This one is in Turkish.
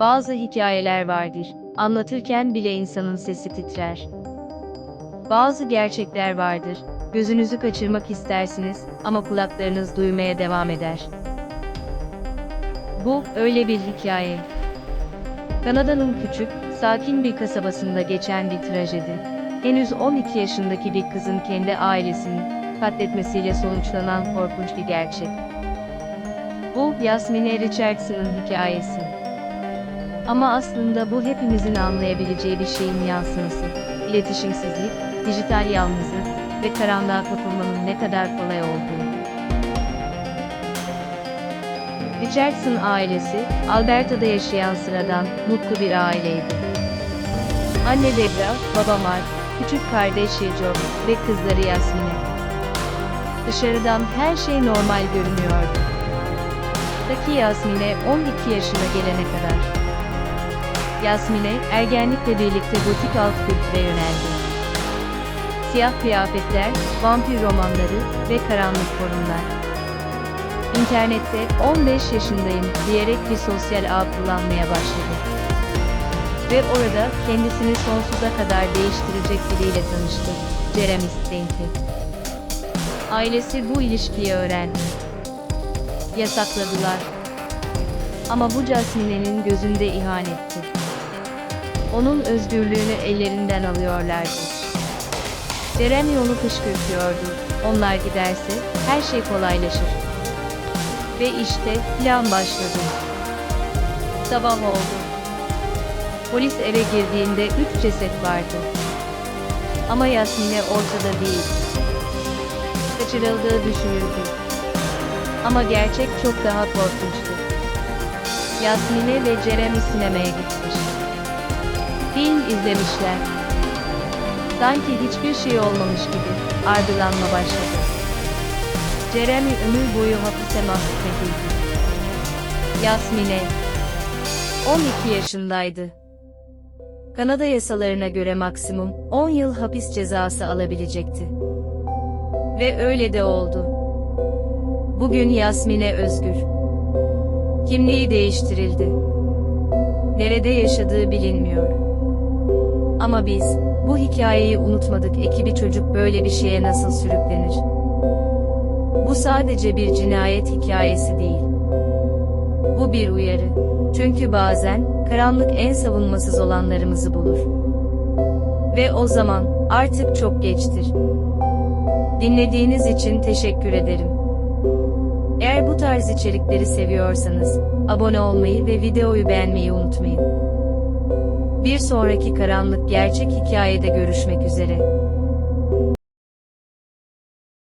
Bazı hikayeler vardır. Anlatırken bile insanın sesi titrer. Bazı gerçekler vardır. Gözünüzü kaçırmak istersiniz ama kulaklarınız duymaya devam eder. Bu öyle bir hikaye. Kanada'nın küçük, sakin bir kasabasında geçen bir trajedi. Henüz 12 yaşındaki bir kızın kendi ailesini katletmesiyle sonuçlanan korkunç bir gerçek. Bu Yasmine Richardson'ın hikayesi. Ama aslında bu hepimizin anlayabileceği bir şeyin yansıması. İletişimsizlik, dijital yalnızlık ve karanlığa kapılmanın ne kadar kolay olduğu. Richardson ailesi, Alberta'da yaşayan sıradan, mutlu bir aileydi. Anne Debra, baba Mark, küçük kardeşi Joe ve kızları Yasmine. Dışarıdan her şey normal görünüyordu. Ta ki Yasmine 12 yaşına gelene kadar. Yasmine, ergenlikle birlikte gotik alt kültüre yöneldi. Siyah kıyafetler, vampir romanları ve karanlık forumlar. İnternette 15 yaşındayım diyerek bir sosyal ağ kullanmaya başladı. Ve orada kendisini sonsuza kadar değiştirecek biriyle tanıştı. Jeremy Steinke. Ailesi bu ilişkiyi öğrendi. Yasakladılar. Ama bu Jasmine'nin gözünde ihanetti. Onun özgürlüğünü ellerinden alıyorlardı. Jeremy onu kışkırtıyordu. Onlar giderse her şey kolaylaşır. Ve işte plan başladı. Sabah oldu. Polis eve girdiğinde üç ceset vardı. Ama Yasmine ortada değil. Kaçırıldığı düşünüldü. Ama gerçek çok daha korkunçtu. Yasmine ve Jeremy sinemaya gitmiş. Film izlemişler. Sanki hiçbir şey olmamış gibi ardılanma başladı. Jeremy ömür boyu hapise mahkum edildi. Yasmine 12 yaşındaydı. Kanada yasalarına göre maksimum 10 yıl hapis cezası alabilecekti. Ve öyle de oldu. Bugün Yasmine özgür. Kimliği değiştirildi. Nerede yaşadığı bilinmiyor. Ama biz bu hikayeyi unutmadık ekibi çocuk böyle bir şeye nasıl sürüklenir? Bu sadece bir cinayet hikayesi değil. Bu bir uyarı. Çünkü bazen karanlık en savunmasız olanlarımızı bulur. Ve o zaman artık çok geçtir. Dinlediğiniz için teşekkür ederim. Eğer bu tarz içerikleri seviyorsanız abone olmayı ve videoyu beğenmeyi unutmayın. Bir sonraki karanlık gerçek hikayede görüşmek üzere.